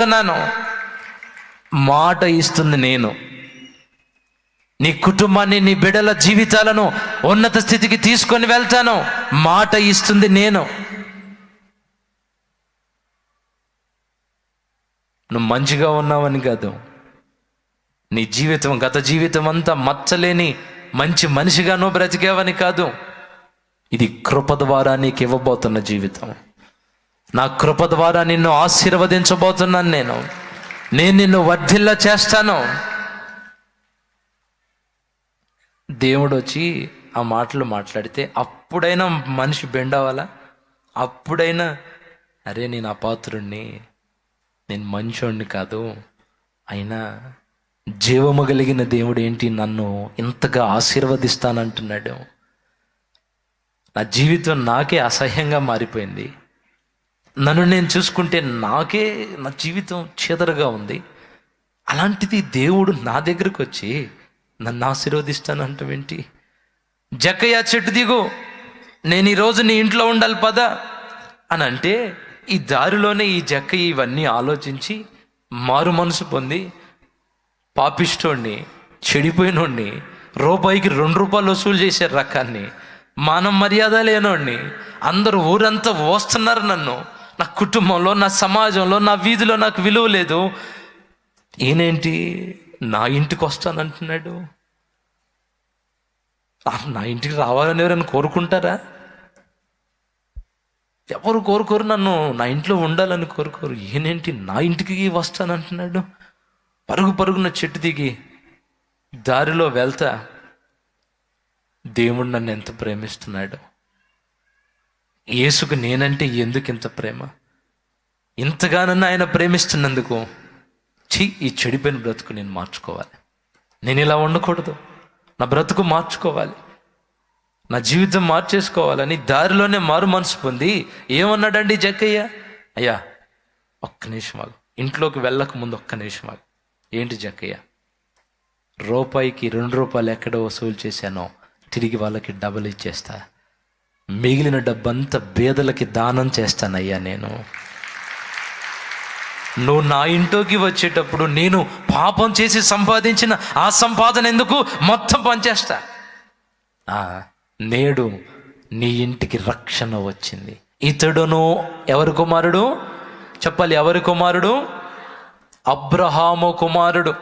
చెప్తున్నాను. మాట ఇస్తుంది నేను. నీ కుటుంబాన్ని నీ బిడల జీవితాలను ఉన్నత స్థితికి తీసుకొని వెళ్తాను. మాట ఇస్తుంది నేను. నువ్వు మంచిగా ఉన్నావని కాదు. నీ జీవితం గత జీవితం అంతా మచ్చలేని మంచి మనిషిగానో బ్రతికేవని కాదు. ఇది కృప ద్వారా నీకు ఇవ్వబోతున్న జీవితం. నా కృప ద్వారా నిన్ను ఆశీర్వదించబోతున్నాను నేను. నేను నిన్ను వర్ధిల్ల చేస్తాను. దేవుడు వచ్చి ఆ మాటలు మాట్లాడితే అప్పుడైనా మనిషి బెండవాలా? అప్పుడైనా అరే నేను అపాత్రుణ్ణి నేను మంచోణ్ణి కాదు. అయినా జీవము కలిగిన దేవుడు ఏంటి? నన్ను ఇంతగా ఆశీర్వదిస్తానంటున్నాడు. నా జీవితం నాకే అసహ్యంగా మారిపోయింది. నన్ను నేను చూసుకుంటే నాకే నా జీవితం చీదరగా ఉంది. అలాంటిది దేవుడు నా దగ్గరకు వచ్చి నన్ను ఆశీర్వదిస్తాను అంటవేంటి జక్కయ్య చెట్టు దిగు నేను ఈరోజు నీ ఇంట్లో ఉండాలి పదా అని అంటే ఈ దారిలోనే ఈ జక్కయ్య ఇవన్నీ ఆలోచించి మారు మనసు పొంది పాపిష్టోడిని చెడిపోయినోడిని రూపాయికి రెండు రూపాయలు వసూలు చేసే రకాన్ని మానం మర్యాద లేనోడిని అందరూ ఊరంతా వస్తున్నారు నన్ను. నా కుటుంబంలో నా సమాజంలో నా వీధిలో నాకు విలువ లేదు. ఈయనేంటి? నా ఇంటికి వస్తానంటున్నాడు. నా ఇంటికి రావాలని ఎవరైనా కోరుకుంటారా? ఎవరు కోరుకోరు నన్ను. నా ఇంట్లో ఉండాలని కోరుకోరు. ఈయనేంటి? నా ఇంటికి వస్తానంటున్నాడు. పరుగు పరుగున చెట్టు దిగి దారిలో వెళ్తా. దేవుడు నన్ను ఎంత ప్రేమిస్తున్నాడు. యేసుకు నేనంటే ఎందుకు ఇంత ప్రేమ? ఇంతగానన్నా ఆయన ప్రేమిస్తున్నందుకు ఛీ ఈ చెడిపోయిన బ్రతుకు నేను మార్చుకోవాలి. నేను ఇలా ఉండకూడదు. నా బ్రతుకు మార్చుకోవాలి. నా జీవితం మార్చేసుకోవాలని దారిలోనే మారు మనసు పొంది ఏమన్నాడండి జక్కయ్య? అయ్యా ఒక్క నిమిషం ఆగు. ఇంట్లోకి వెళ్ళక ముందు ఒక్క నిమిషం ఆగు. ఏంటి జక్కయ్య? రూపాయికి రెండు రూపాయలు ఎక్కడ వసూలు చేశానో తిరిగి వాళ్ళకి డబుల్ ఇచ్చేస్తా. మిగిలిన డబ్బంతా బేదలకి దానం చేస్తానయ్యా నేను. నువ్వు నా ఇంట్లోకి వచ్చేటప్పుడు నేను పాపం చేసి సంపాదించిన ఆ సంపాదన ఎందుకు? మొత్తం పనిచేస్తా. నేడు నీ ఇంటికి రక్షణ వచ్చింది. ఇతడును ఎవరి కుమారుడు? చెప్పాలి ఎవరి కుమారుడు? అబ్రహాము కుమారుడు.